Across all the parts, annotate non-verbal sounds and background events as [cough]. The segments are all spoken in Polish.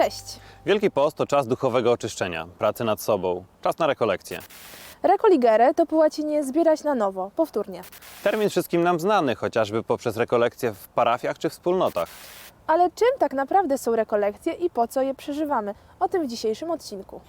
Cześć! Wielki Post to czas duchowego oczyszczenia, pracy nad sobą, czas na rekolekcję. Rekoligere to po łacinie zbierać na nowo, powtórnie. Termin wszystkim nam znany, chociażby poprzez rekolekcje w parafiach czy wspólnotach. Ale czym tak naprawdę są rekolekcje i po co je przeżywamy? O tym w dzisiejszym odcinku.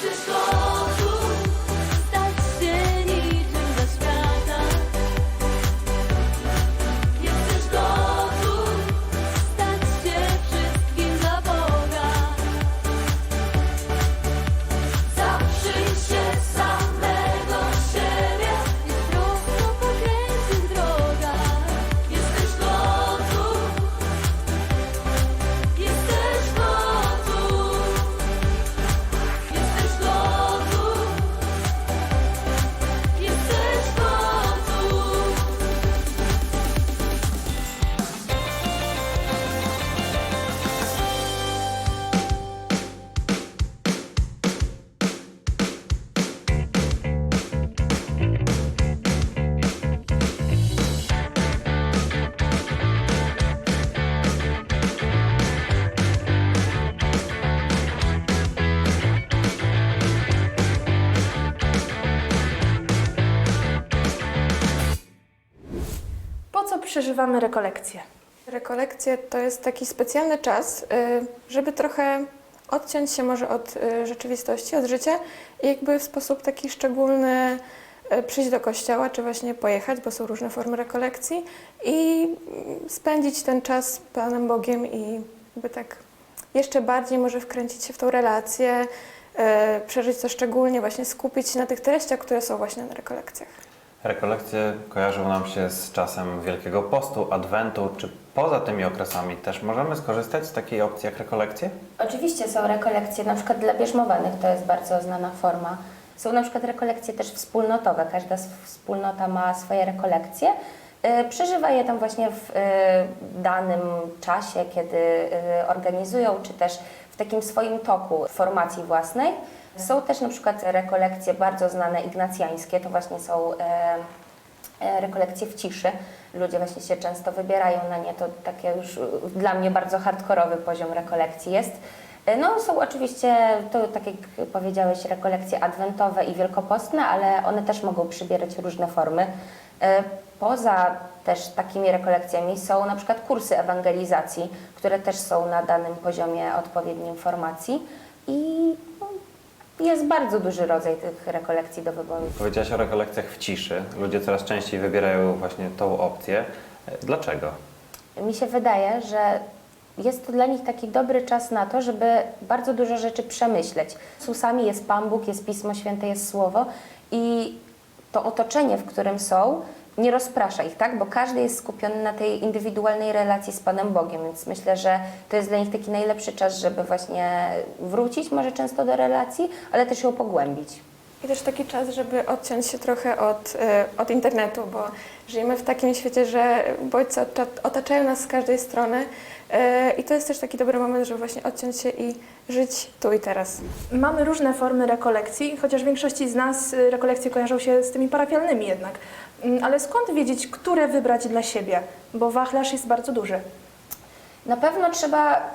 Francisco. Przeżywamy rekolekcje? Rekolekcje to jest taki specjalny czas, y, żeby trochę odciąć się może od y, rzeczywistości, od życia i jakby w sposób taki szczególny y, przyjść do kościoła, czy właśnie pojechać, bo są różne formy rekolekcji i mm, spędzić ten czas z Panem Bogiem i jakby tak jeszcze bardziej może wkręcić się w tą relację, przeżyć to szczególnie, właśnie skupić się na tych treściach, które są właśnie na rekolekcjach. Rekolekcje kojarzą nam się z czasem Wielkiego Postu, Adwentu. Czy poza tymi okresami też możemy skorzystać z takiej opcji jak rekolekcje? Oczywiście są rekolekcje, na przykład dla bierzmowanych to jest bardzo znana forma. Są na przykład rekolekcje też wspólnotowe, każda wspólnota ma swoje rekolekcje. Y, Przeżywa je tam właśnie w y, danym czasie, kiedy y, organizują, czy też takim swoim toku formacji własnej. Są też na przykład rekolekcje bardzo znane ignacjańskie, to właśnie są e, e, rekolekcje w ciszy. Ludzie właśnie się często wybierają na nie, to takie już dla mnie bardzo hardkorowy poziom rekolekcji jest. E, No są oczywiście, to tak jak powiedziałeś, rekolekcje adwentowe i wielkopostne, ale one też mogą przybierać różne formy. E, Poza też takimi rekolekcjami są na przykład kursy ewangelizacji, które też są na danym poziomie odpowiednim formacji i no, jest bardzo duży rodzaj tych rekolekcji do wyboru. Powiedziałaś o rekolekcjach w ciszy. Ludzie coraz częściej wybierają właśnie tą opcję. Dlaczego? Mi się wydaje, że jest to dla nich taki dobry czas na to, żeby bardzo dużo rzeczy przemyśleć. Susami jest Pan Bóg, jest Pismo Święte, jest Słowo i to otoczenie, w którym są, nie rozprasza ich, tak? Bo każdy jest skupiony na tej indywidualnej relacji z Panem Bogiem, więc myślę, że to jest dla nich taki najlepszy czas, żeby właśnie wrócić może często do relacji, ale też ją pogłębić. I też taki czas, żeby odciąć się trochę od, e, od internetu, bo żyjemy w takim świecie, że bodźce otacza- otaczają nas z każdej strony e, i to jest też taki dobry moment, żeby właśnie odciąć się i żyć tu i teraz. Mamy różne formy rekolekcji, chociaż w większości z nas y, rekolekcje kojarzą się z tymi parafialnymi jednak. Mm, Ale skąd wiedzieć, które wybrać dla siebie? Bo wachlarz jest bardzo duży. Na pewno trzeba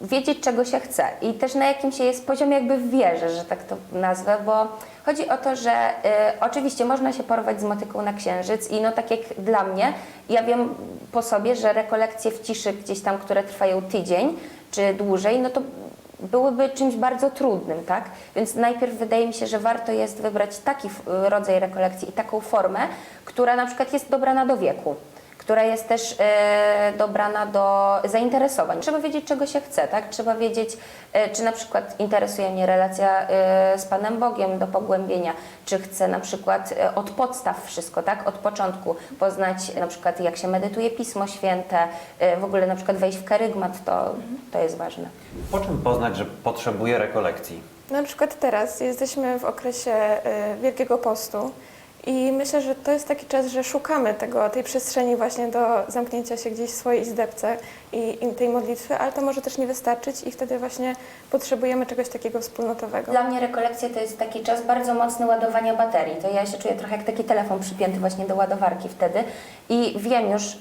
wiedzieć, czego się chce i też na jakim się jest poziomie jakby w wierze, że tak to nazwę, bo chodzi o to, że y, oczywiście można się porwać z motyką na księżyc i no tak jak dla mnie, ja wiem po sobie, że rekolekcje w ciszy gdzieś tam, które trwają tydzień czy dłużej, no to byłyby czymś bardzo trudnym, tak? Więc najpierw wydaje mi się, że warto jest wybrać taki f- rodzaj rekolekcji i taką formę, która na przykład jest dobrana do wieku która jest też e, dobrana do zainteresowań. Trzeba wiedzieć, czego się chce, tak? Trzeba wiedzieć, e, czy na przykład interesuje mnie relacja e, z Panem Bogiem do pogłębienia, czy chcę na przykład e, od podstaw wszystko, tak? Od początku poznać na przykład jak się medytuje Pismo Święte, e, w ogóle na przykład wejść w karygmat, to, to jest ważne. Po czym poznać, że potrzebuję rekolekcji? Na przykład teraz jesteśmy w okresie Wielkiego Postu i myślę, że to jest taki czas, że szukamy tego, tej przestrzeni właśnie do zamknięcia się gdzieś w swojej izdebce i, i tej modlitwy, ale to może też nie wystarczyć i wtedy właśnie potrzebujemy czegoś takiego wspólnotowego. Dla mnie rekolekcje to jest taki czas bardzo mocny ładowania baterii. To ja się czuję trochę jak taki telefon przypięty właśnie do ładowarki wtedy i wiem już, y,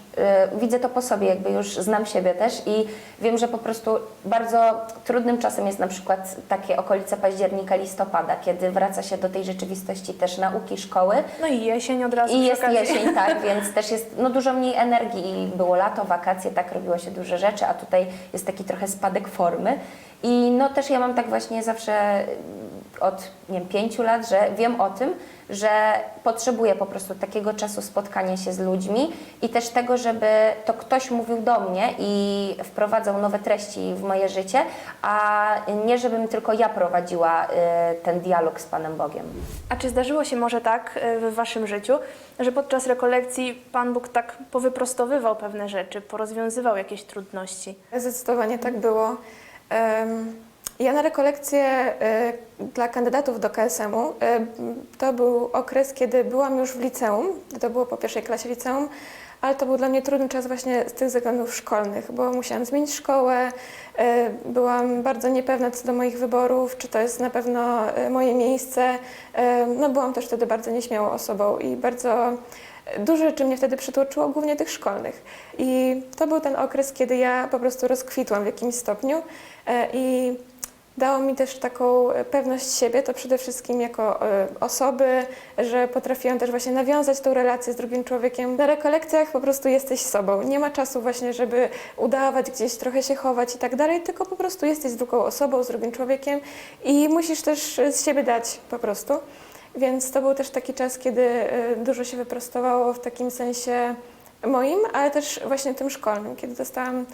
widzę to po sobie, jakby już znam siebie też i wiem, że po prostu bardzo trudnym czasem jest na przykład takie okolice października, listopada, kiedy wraca się do tej rzeczywistości też nauki, szkoły No i jesień od razu i jest okazji. jesień, tak, [laughs] więc też jest no, dużo mniej energii. I Było lato, wakacje, tak robiło się duże rzeczy, a tutaj jest taki trochę spadek formy. I no też ja mam tak właśnie zawsze od nie wiem, pięciu lat, że wiem o tym, że potrzebuję po prostu takiego czasu spotkania się z ludźmi i też tego, żeby to ktoś mówił do mnie i wprowadzał nowe treści w moje życie, a nie żebym tylko ja prowadziła y, ten dialog z Panem Bogiem. A czy zdarzyło się może tak e, w Waszym życiu, że podczas rekolekcji Pan Bóg tak powyprostowywał pewne rzeczy, porozwiązywał jakieś trudności? Zdecydowanie tak było. Em, Ja na rekolekcję e, dla kandydatów do KSM-u, e, to był okres, kiedy byłam już w liceum, to było po pierwszej klasie liceum, ale to był dla mnie trudny czas właśnie z tych względów szkolnych, bo musiałam zmienić szkołę, e, byłam bardzo niepewna co do moich wyborów, czy to jest na pewno moje miejsce. No byłam też wtedy bardzo nieśmiałą osobą i bardzo Dużo rzeczy mnie wtedy przytłoczyło, głównie tych szkolnych. I to był ten okres, kiedy ja po prostu rozkwitłam w jakimś stopniu i dało mi też taką e, pewność siebie, to przede wszystkim jako e, osoby, że potrafiłam też właśnie nawiązać tą relację z drugim człowiekiem. Na rekolekcjach po prostu jesteś sobą. Nie ma czasu właśnie, żeby udawać gdzieś, trochę się chować i tak dalej, tylko po prostu jesteś z drugą osobą, z drugim człowiekiem i musisz też e, z siebie dać po prostu. Więc to był też taki czas, kiedy y, dużo się wyprostowało w takim sensie moim, ale też właśnie tym szkolnym, kiedy dostałam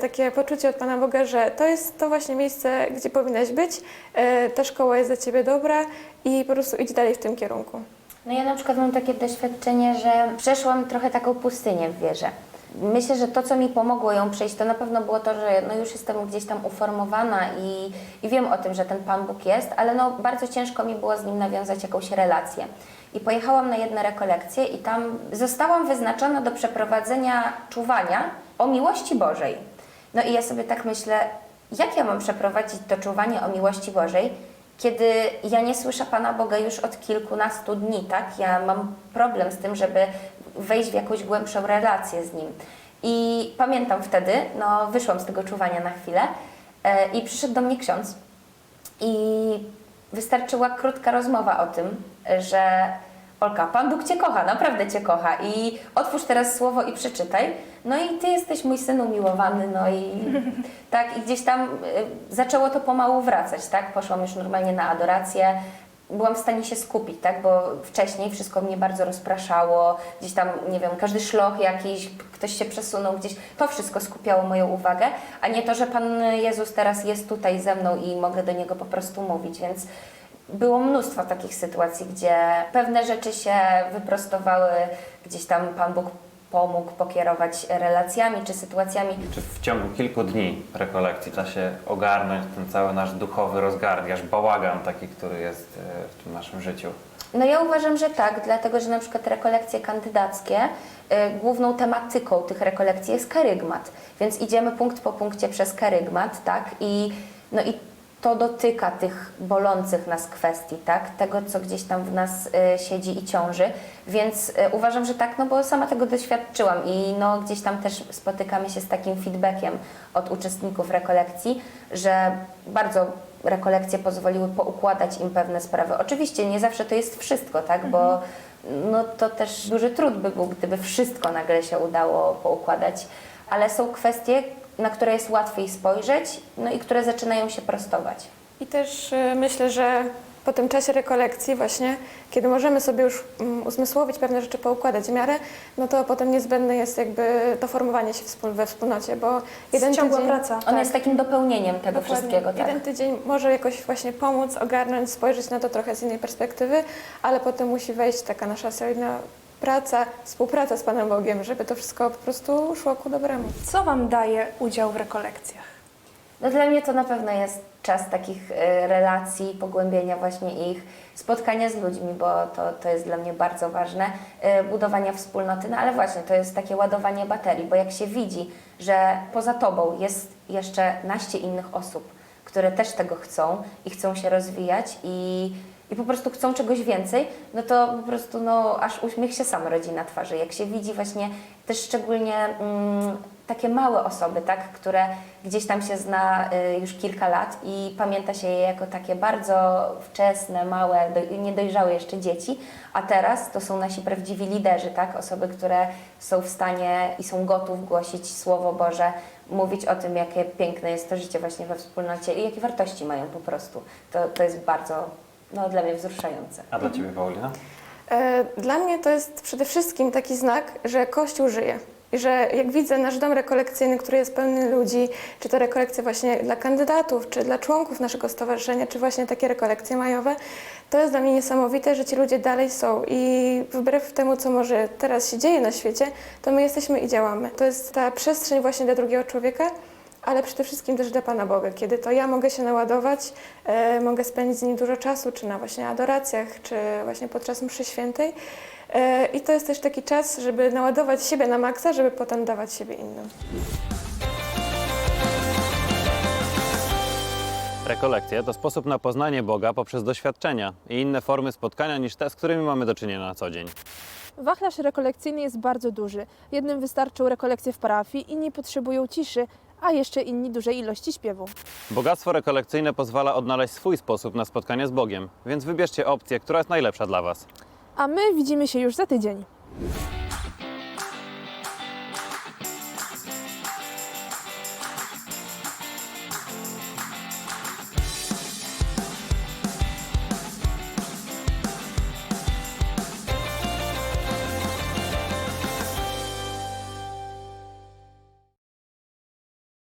takie poczucie od Pana Boga, że to jest to właśnie miejsce, gdzie powinnaś być, y, ta szkoła jest dla Ciebie dobra i po prostu idź dalej w tym kierunku. No ja na przykład mam takie doświadczenie, że przeszłam trochę taką pustynię w wierze. Myślę, że to, co mi pomogło ją przejść, to na pewno było to, że no już jestem gdzieś tam uformowana i, i wiem o tym, że ten Pan Bóg jest, ale no bardzo ciężko mi było z nim nawiązać jakąś relację. I pojechałam na jedne rekolekcje i tam zostałam wyznaczona do przeprowadzenia czuwania o miłości Bożej. No i ja sobie tak myślę, jak ja mam przeprowadzić to czuwanie o miłości Bożej, kiedy ja nie słyszę Pana Boga już od kilkunastu dni, tak? Ja mam problem z tym, żeby wejść w jakąś głębszą relację z Nim. I pamiętam wtedy, no wyszłam z tego czuwania na chwilę e, i przyszedł do mnie ksiądz i wystarczyła krótka rozmowa o tym, że Olka, Pan Bóg Cię kocha, naprawdę Cię kocha i otwórz teraz słowo i przeczytaj. No i Ty jesteś mój syn umiłowany, no i [laughs] tak i gdzieś tam y, zaczęło to pomału wracać, tak? Poszłam już normalnie na adorację. Byłam w stanie się skupić, tak? Bo wcześniej wszystko mnie bardzo rozpraszało, gdzieś tam, nie wiem, każdy szloch jakiś, ktoś się przesunął gdzieś, to wszystko skupiało moją uwagę, a nie to, że Pan Jezus teraz jest tutaj ze mną i mogę do Niego po prostu mówić, więc było mnóstwo takich sytuacji, gdzie pewne rzeczy się wyprostowały, gdzieś tam Pan Bóg pomógł pokierować relacjami czy sytuacjami. Czy w ciągu kilku dni rekolekcji da się ogarnąć ten cały nasz duchowy rozgardiaż, bałagan taki, który jest e, w tym naszym życiu? No ja uważam, że tak, dlatego że na przykład rekolekcje kandydackie, y, główną tematyką tych rekolekcji jest karygmat, więc idziemy punkt po punkcie przez karygmat, tak, i, no i to dotyka tych bolących nas kwestii, tak, tego, co gdzieś tam w nas y, siedzi i ciąży, więc y, uważam, że tak, no bo sama tego doświadczyłam i no gdzieś tam też spotykamy się z takim feedbackiem od uczestników rekolekcji, że bardzo rekolekcje pozwoliły poukładać im pewne sprawy. Oczywiście nie zawsze to jest wszystko, tak, bo no, to też duży trud by był, gdyby wszystko nagle się udało poukładać, ale są kwestie, na które jest łatwiej spojrzeć, no i które zaczynają się prostować. I też y, myślę, że po tym czasie rekolekcji właśnie, kiedy możemy sobie już mm, uzmysłowić pewne rzeczy, poukładać w miarę, no to potem niezbędne jest jakby to formowanie się wspól- we wspólnocie, bo jeden Ciągła tydzień... praca. On jest takim dopełnieniem tego Dokładnie. wszystkiego, tak? Jeden tydzień może jakoś właśnie pomóc, ogarnąć, spojrzeć na to trochę z innej perspektywy, ale potem musi wejść taka nasza solidna praca, współpraca z Panem Bogiem, żeby to wszystko po prostu szło ku dobremu. Co Wam daje udział w rekolekcjach? No dla mnie to na pewno jest czas takich e, relacji, pogłębienia właśnie ich, spotkania z ludźmi, bo to, to jest dla mnie bardzo ważne, e, budowania wspólnoty, no ale właśnie to jest takie ładowanie baterii, bo jak się widzi, że poza tobą jest jeszcze naście innych osób, które też tego chcą i chcą się rozwijać i, i po prostu chcą czegoś więcej, no to po prostu no, aż uśmiech się sam rodzi na twarzy. Jak się widzi właśnie też szczególnie mm, takie małe osoby, tak, które gdzieś tam się zna y, już kilka lat i pamięta się je jako takie bardzo wczesne, małe, do, niedojrzałe jeszcze dzieci, a teraz to są nasi prawdziwi liderzy, tak, osoby, które są w stanie i są gotów głosić Słowo Boże, mówić o tym, jakie piękne jest to życie właśnie we wspólnocie i jakie wartości mają po prostu. To, to jest bardzo, no, dla mnie wzruszające. A dla Ciebie, Paulina? E, Dla mnie to jest przede wszystkim taki znak, że Kościół żyje. I że jak widzę nasz dom rekolekcyjny, który jest pełny ludzi, czy to rekolekcje właśnie dla kandydatów, czy dla członków naszego stowarzyszenia, czy właśnie takie rekolekcje majowe, to jest dla mnie niesamowite, że ci ludzie dalej są i wbrew temu, co może teraz się dzieje na świecie, to my jesteśmy i działamy. To jest ta przestrzeń właśnie dla drugiego człowieka, ale przede wszystkim też dla Pana Boga, kiedy to ja mogę się naładować, e, mogę spędzić z Nim dużo czasu, czy na właśnie adoracjach, czy właśnie podczas mszy świętej. E, I to jest też taki czas, żeby naładować siebie na maksa, żeby potem dawać siebie innym. Rekolekcje to sposób na poznanie Boga poprzez doświadczenia i inne formy spotkania niż te, z którymi mamy do czynienia na co dzień. Wachlarz rekolekcyjny jest bardzo duży. Jednym wystarczą rekolekcje w parafii, inni potrzebują ciszy, a jeszcze inni dużej ilości śpiewu. Bogactwo rekolekcyjne pozwala odnaleźć swój sposób na spotkanie z Bogiem, więc wybierzcie opcję, która jest najlepsza dla Was. A my widzimy się już za tydzień.